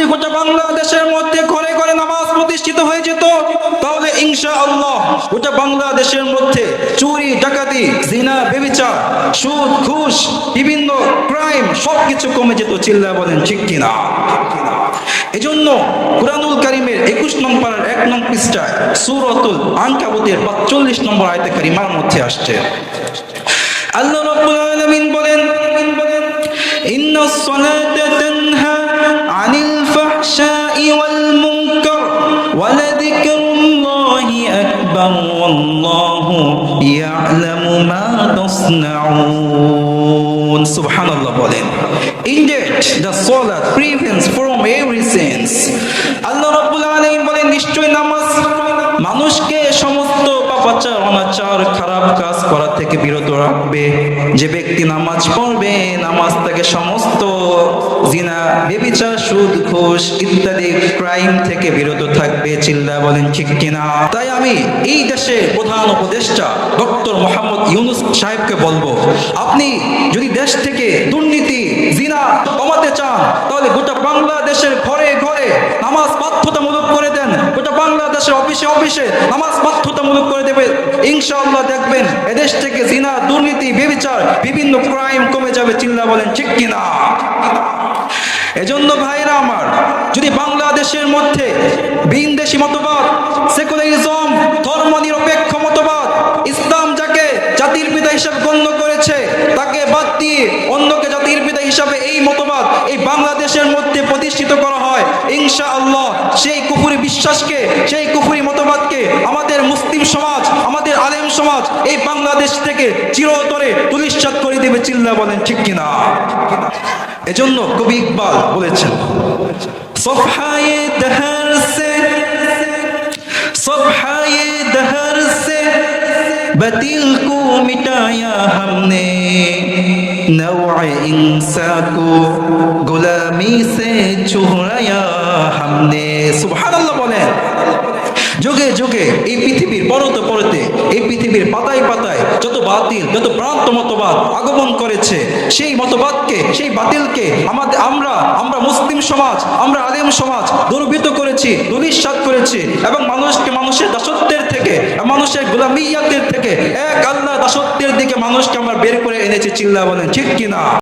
যদি গোটা বাংলাদেশের মধ্যে ঘরে ঘরে নামাজ প্রতিষ্ঠিত হয়ে যেত, তাহলে ইনশা আল্লাহ গোটা বাংলাদেশের মধ্যে চুরি, ডাকাতি, জিনা, বেবিচার, সুদ, ঘুষ, বিভিন্ন ক্রাইম সবকিছু কমে যেত, চিল্লা বলেন, ঠিক কিনা? এজন্য কুরআনুল কারিমের একুশ নম্বর এক নং পৃষ্ঠায় সুরতুল আনকাবুতের পাঁচচল্লিশ নম্বর আয়তে কারিমার মধ্যে আসছে। আল্লাহ রাব্বুল আলামিন বলেন, ইন্নাস সালাতা তানহা আকবার ওয়াল্লাহু ইয়ালামু মা তাসনাউন সুবহানাল্লাহ বলেন Indeed, the salat prevents from every sins. আল্লাহ রাব্বুল আলামিন বলেন নিশ্চয় নামাজ মানুষকে সমস্ত পাপাচার খারাপ কাজ করা থেকে বিরত রাখবে। যে ব্যক্তি নামাজ পড়বে, নামাজ থেকে সমস্ত জিনা, বেবিচার, সুদ, ঘোষ ইত্যাদি ক্রাইম থেকে বিরত থাকবে। চিল্লা বলেন, ঠিক কিনা? তাই আমি এই দেশের প্রধান উপদেষ্টা ডক্টর মোহাম্মদ ইউনুস সাহেবকে বলব, আপনি যদি দেশ থেকে দুর্নীতি, জিনা কমাতে চান, তাহলে গোটা বাংলাদেশের ঘরে ঘরে নামাজ বাধ্যতামূলক করে দেন গোটা বাংলাদেশের অফিসে অফিসে নামাজ বাধ্যতামূলক করে দেবে। ইনশাআল্লাহ দেখবেন এদেশ থেকে জিনা, দুর্নীতি, বেবিচার, বিভিন্ন ক্রাইম কমে যাবে, চিল্লা বলেন, ঠিক কিনা? এজন্য ভাইরা আমার, যদি বাংলাদেশের মধ্যে বিনদেশি মতবাদ, সেকুলারিজম ধর্ম নিরপেক্ষ মতবাদ, ইসলাম যাকে জাতির পিতা হিসাবে গণ্য করেছে, তাকে বাদ দিয়ে অন্যকে জাতির পিতা হিসাবে এই মতবাদ এই বাংলাদেশের মধ্যে প্রতিষ্ঠিত করা হয়। নয় ইনশা আল্লাহ সেই কুফুরি বিশ্বাসকে, সেই কুফুরি মতবাদকে আমাদের মুসলিম সমাজ, আমাদের আলেম সমাজ এই বাংলাদেশ থেকে চিরতরে তুলিশ্বাত করে দেবে, চিল্লা বলেন, ঠিক কিনা? এজন্য কবি ইকবাল বলেছেন সফায়ে সফায়ে সে মিটায়া হামনে। যুগে যুগে এই পৃথিবীর পরতে পরতে, এই পৃথিবীর পাতায় পাতায় যত বাতিল, যত ভ্রান্ত মতবাদ আগমন করেছে, সেই মতবাদকে, সেই বাতিলকে আমাদের আমরা আমরা মুসলিম সমাজ, আমরা আলেম সমাজ দুর্বৃত করেছি দুলিশ্বাদ করেছি এবং মানুষকে মানুষের দাসত্বের গোলামিয়াতের থেকে এক আল্লাহ দাসত্বের দিকে মানুষকে আমরা বের করে এনেছি চিল্লা বলেন, ঠিক কিনা?